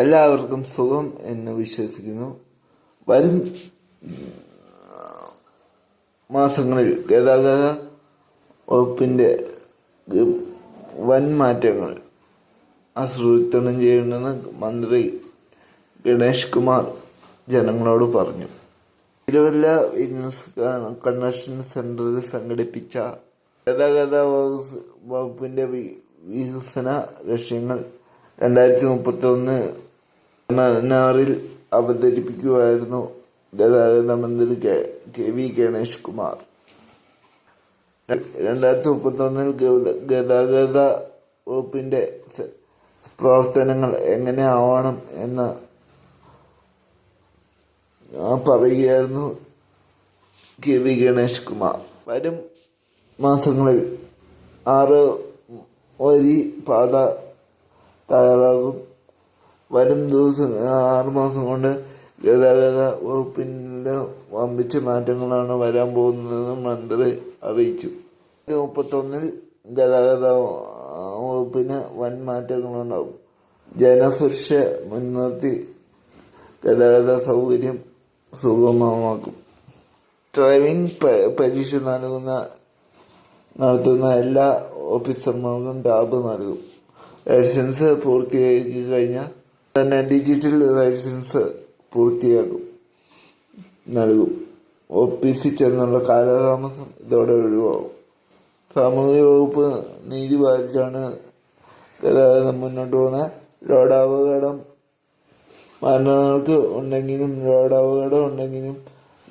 എല്ലാവർക്കും സുഖം എന്ന് വിശ്വസിക്കുന്നു. വരും മാസങ്ങളിൽ ഗതാഗത വകുപ്പിന്റെ വൻ മാറ്റങ്ങൾ ആസൂത്രണം ചെയ്യണമെന്ന് മന്ത്രി ഗണേഷ് കുമാർ ജനങ്ങളോട് പറഞ്ഞു. തിരുവല്ല വിനസ് കൺവെൻഷൻ സെന്ററിൽ സംഘടിപ്പിച്ച ഗതാഗത വകുപ്പിന്റെ വികസന ലക്ഷ്യങ്ങൾ രണ്ടായിരത്തി മുപ്പത്തി ഒന്ന് മന്നാറിൽ അവതരിപ്പിക്കുമായിരുന്നു ഗതാഗത മന്ത്രി K K V Ganesh Kumar. രണ്ടായിരത്തി മുപ്പത്തി ഒന്നിൽ ഗതാഗത വകുപ്പിന്റെ പ്രവർത്തനങ്ങൾ എങ്ങനെ ആവണം എന്ന് പറയുകയായിരുന്നു കെ വി ഗണേഷ് കുമാർ. വരും മാസങ്ങളിൽ ആറ് വരി പാത തയ്യാറാകും. വരും ദിവസം ആറുമാസം കൊണ്ട് ഗതാഗത വകുപ്പിന്റെ വമ്പിച്ച മാറ്റങ്ങളാണ് വരാൻ പോകുന്നതെന്ന് മന്ത്രി അറിയിച്ചു മുപ്പത്തൊന്നിൽ ഗതാഗത വകുപ്പിന് വൻ മാറ്റങ്ങളുണ്ടാകും. ജനസുരക്ഷ മുൻനിർത്തി ഗതാഗത സൗകര്യം സുഗമമാക്കും. ഡ്രൈവിംഗ് പരീക്ഷ നൽകുന്ന നടത്തുന്ന എല്ലാ ഓഫീസർമാർക്കും ടാബ് നൽകും. ലൈസൻസ് പൂർത്തിയാക്കി കഴിഞ്ഞാൽ തന്നെ ഡിജിറ്റൽ ലൈസൻസ് പൂർത്തിയാക്കും നൽകും. ഓഫീസിൽ ചെന്നുള്ള കാലതാമസം ഇതോടെ ഒഴിവാകും. സാമൂഹ്യ വകുപ്പ് നീതി പാലിച്ചാണ് ഗതാഗതം മുന്നോട്ട് പോകുന്നത് റോഡ് അപകടം മരണങ്ങൾക്ക് ഉണ്ടെങ്കിലും റോഡ് അപകടം ഉണ്ടെങ്കിലും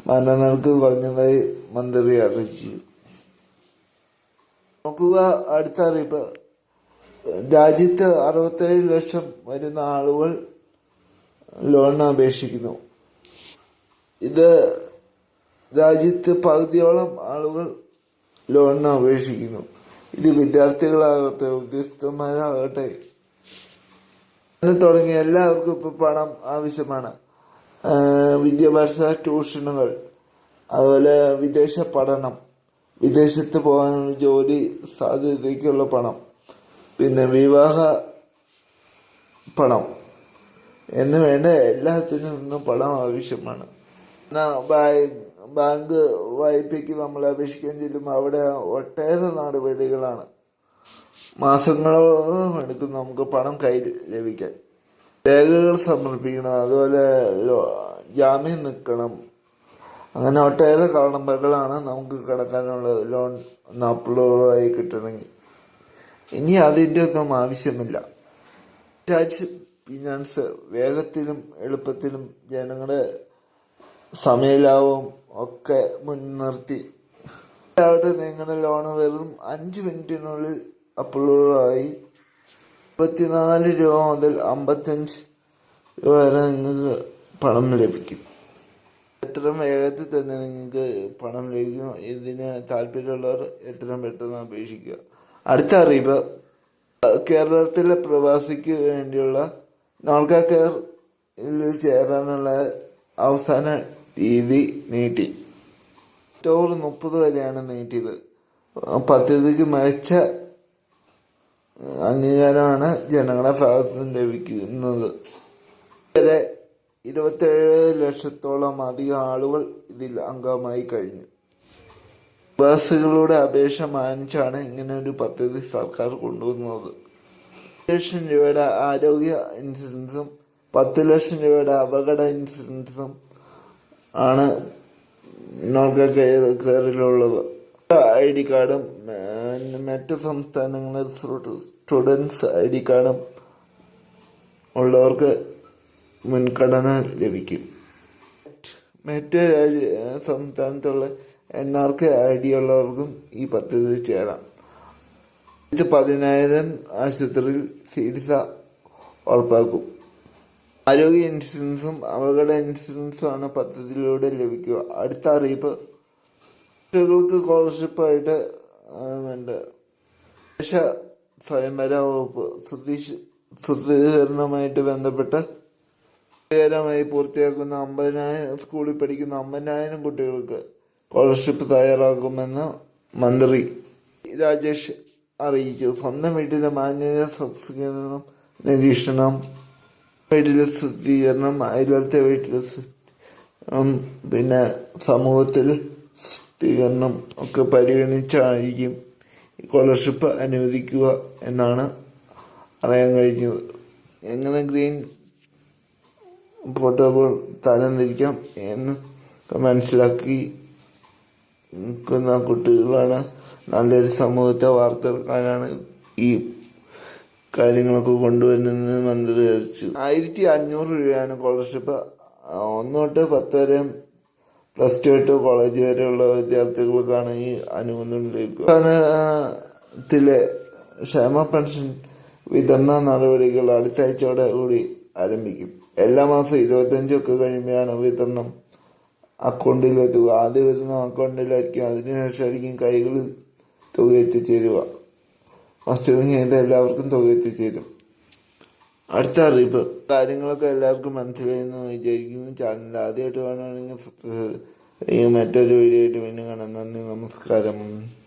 മരണങ്ങൾക്ക് കുറഞ്ഞതായി മന്ത്രി അറിയിച്ചു. നോക്കുക അടുത്ത അറിയിപ്പ്. രാജ്യത്ത് അറുപത്തേഴ് ലക്ഷം വരുന്ന ആളുകൾ ലോണിന് അപേക്ഷിക്കുന്നു. ഇത് രാജ്യത്ത് പകുതിയോളം ആളുകൾ ലോണിന് അപേക്ഷിക്കുന്നു. ഇത് വിദ്യാർത്ഥികളാകട്ടെ ഉദ്യോഗസ്ഥന്മാരാകട്ടെ. തുടങ്ങിയ എല്ലാവർക്കും ഇപ്പോൾ പണം ആവശ്യമാണ്. വിദ്യാഭ്യാസ ട്യൂഷനുകൾ അതുപോലെ വിദേശ പഠനം വിദേശത്ത് പോകാനുള്ള ജോലി സാധ്യതയ്ക്കുള്ള പണം. പിന്നെ വിവാഹ പണം. എന്ന് വേണ്ട എല്ലാത്തിനും ഇന്ന് പണം ആവശ്യമാണ്. ബാങ്ക് വായ്പയ്ക്ക് നമ്മൾ അപേക്ഷിക്കാൻ ചെല്ലുമ്പോൾ അവിടെ ഒട്ടേറെ നടപടികളാണ്. മാസങ്ങളോളം എടുക്കും നമുക്ക് പണം കയ്യിൽ ലഭിക്കാൻ. രേഖകൾ സമർപ്പിക്കണം. അതുപോലെ ജാമ്യം നിൽക്കണം. അങ്ങനെ ഒട്ടേറെ കാരണങ്ങളാണ് നമുക്ക് കിടക്കാനുള്ളത്. ലോൺ ഒന്ന് ആയി കിട്ടണമെങ്കിൽ. ഇനി അതിന്റെ ഒന്നും ആവശ്യമില്ല. ടാക്സ് ഫിനാൻസ് വേഗത്തിലും എളുപ്പത്തിലും ജനങ്ങളുടെ സമയലാഭവും ഒക്കെ മുൻനിർത്തി. അവിടെ നിങ്ങളുടെ ലോണ് വെറും അഞ്ച് മിനിറ്റിനുള്ളിൽ അപ്ലോഡായി മുപ്പത്തിനാല് രൂപ മുതൽ അമ്പത്തഞ്ച് രൂപ വരെ നിങ്ങൾക്ക് പണം ലഭിക്കും. എത്രയും വേഗത്തിൽ തന്നെ നിങ്ങൾക്ക് പണം ലഭിക്കും. ഇതിന് താല്പര്യമുള്ളവർ എത്രയും പെട്ടെന്ന് അപേക്ഷിക്കുക. അടുത്ത അറിയിപ്പ്. കേരളത്തിലെ പ്രവാസിക്ക് വേണ്ടിയുള്ള നോൾക്ക കെയറിൽ ചേരാനുള്ള അവസാന തീയതി നീട്ടി. ഒക്ടോബർ മുപ്പത് വരെയാണ് നീട്ടിയത്. പദ്ധതിക്ക് മികച്ച അംഗീകാരമാണ് ജനങ്ങളുടെ ഭാഗത്ത് നിന്ന് ലഭിക്കുന്നത്. വരെ ഇരുപത്തേഴ് ലക്ഷത്തോളം അധികം ആളുകൾ ഇതിൽ അംഗമായി കഴിഞ്ഞു. ബസ്സുകളുടെ അപേക്ഷ മാനിച്ചാണ് ഇങ്ങനെ ഒരു പദ്ധതി സർക്കാർ കൊണ്ടുവന്നത്. ലക്ഷം രൂപയുടെ ആരോഗ്യ ഇൻഷുറൻസും പത്ത് ലക്ഷം രൂപയുടെ അപകട ഇൻഷുറൻസും ആണ് നോർക്ക കയറിലുള്ളത്. ഐ ഡി കാർഡും മറ്റ് സംസ്ഥാനങ്ങളിൽ സ്റ്റുഡൻസ് ഐ ഡി കാർഡും ഉള്ളവർക്ക് മുൻഗണന ലഭിക്കും. മറ്റ് രാജ്യ സംസ്ഥാനത്തുള്ള N R K I D ഉള്ളവർക്കും ഈ പദ്ധതി ചേരാം. ഇത് പതിനായിരം ആശുപത്രിയിൽ ചികിത്സ ഉറപ്പാക്കും. ആരോഗ്യ ഇൻഷുറൻസും അപകട ഇൻഷുറൻസും ആണ് പദ്ധതിയിലൂടെ ലഭിക്കുക. അടുത്ത അറിയിപ്പ്. കുട്ടികൾക്ക് സ്കോളർഷിപ്പായിട്ട് വേണ്ട. ദേശ സ്വയംവര വകുപ്പ് ശുദ്ധീഷ് ശുദ്ധീകരണവുമായിട്ട് ബന്ധപ്പെട്ട് വിജയകരമായി പൂർത്തിയാക്കുന്ന അമ്പതിനായിരം സ്കൂളിൽ പഠിക്കുന്ന അമ്പതിനായിരം കുട്ടികൾക്ക് സ്കോളർഷിപ്പ് തയ്യാറാക്കുമെന്ന് മന്ത്രി രാജേഷ് അറിയിച്ചു. സ്വന്തം വീട്ടിലെ മാലിന്യ സംസ്കരണം നിരീക്ഷണം വീട്ടിലെ ശുദ്ധീകരണം അയൽവത്തെ വീട്ടിലെ പിന്നെ സമൂഹത്തിൽ ശുദ്ധീകരണം ഒക്കെ പരിഗണിച്ചായിരിക്കും സ്കോളർഷിപ്പ് അനുവദിക്കുക എന്നാണ് അറിയാൻ കഴിഞ്ഞത്. എങ്ങനെ ഗ്രീൻ പോർട്ടബിൾ തരംതിരിക്കാം എന്ന് മനസ്സിലാക്കി നിൽക്കുന്ന കുട്ടികളാണ്. നല്ലൊരു സമൂഹത്തെ വാർത്തെടുക്കാനാണ് ഈ കാര്യങ്ങളൊക്കെ കൊണ്ടുവരുന്നത് മന്ത്രി വിചാരിച്ചു. ആയിരത്തി അഞ്ഞൂറ് രൂപയാണ് സ്കോളർഷിപ്പ് ഒന്ന് തൊട്ട് പത്ത് വരെ പ്ലസ് ടു തൊട്ട് കോളേജ് വരെയുള്ള വിദ്യാർത്ഥികൾക്കാണ് ഈ അനുബന്ധം ലഭിക്കുക സംസ്ഥാനത്തിലെ ക്ഷേമ പെൻഷൻ വിതരണ നടപടികൾ അടുത്ത ആഴ്ചയോടെ കൂടി ആരംഭിക്കും. എല്ലാ മാസം ഇരുപത്തഞ്ചൊക്കെ കഴിയുമ്പോഴാണ് വിതരണം അക്കൗണ്ടിലെത്തുക ആദ്യം വരുന്ന അക്കൗണ്ടിലായിരിക്കും. അതിനുശേഷമായിരിക്കും കൈകളിൽ തുക എത്തിച്ചേരുക. മസ്റ്ററിങ് ചെയ്ത് എല്ലാവർക്കും തുക എത്തിച്ചേരും. അടുത്ത അറിയിപ്പ്. കാര്യങ്ങളൊക്കെ എല്ലാവർക്കും മനസ്സിലായെന്ന് വിചാരിക്കുന്നു. ചാനൽ ആദ്യമായിട്ട് ചെയ്യും മറ്റൊരു വീഡിയോ ആയിട്ട് വീണ്ടും കാണാം. നന്ദി നമസ്കാരം.